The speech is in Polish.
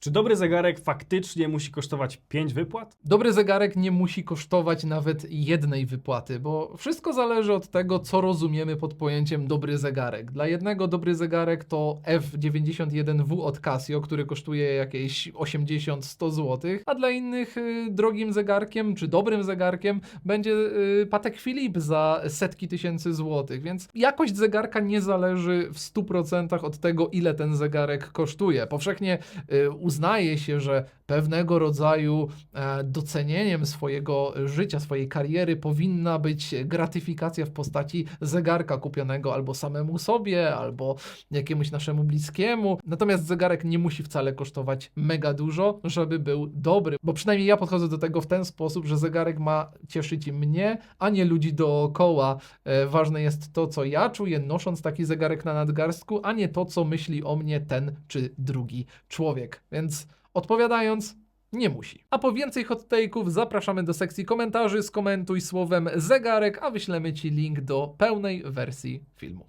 Czy dobry zegarek faktycznie musi kosztować 5 wypłat? Dobry zegarek nie musi kosztować nawet jednej wypłaty, bo wszystko zależy od tego, co rozumiemy pod pojęciem dobry zegarek. Dla jednego dobry zegarek to F91W od Casio, który kosztuje jakieś 80-100 zł, a dla innych y, drogim zegarkiem czy dobrym zegarkiem będzie y, Patek Philippe za setki tysięcy złotych, więc jakość zegarka nie zależy w 100% od tego, ile ten zegarek kosztuje. Powszechnie y, uznaje się, że pewnego rodzaju e, docenieniem swojego życia, swojej kariery powinna być gratyfikacja w postaci zegarka kupionego albo samemu sobie, albo jakiemuś naszemu bliskiemu. Natomiast zegarek nie musi wcale kosztować mega dużo, żeby był dobry, bo przynajmniej ja podchodzę do tego w ten sposób, że zegarek ma cieszyć mnie, a nie ludzi dookoła. E, ważne jest to, co ja czuję, nosząc taki zegarek na nadgarstku, a nie to, co myśli o mnie ten czy drugi człowiek. Więc odpowiadając, nie musi. A po więcej hot take'ów zapraszamy do sekcji komentarzy, skomentuj słowem zegarek, a wyślemy Ci link do pełnej wersji filmu.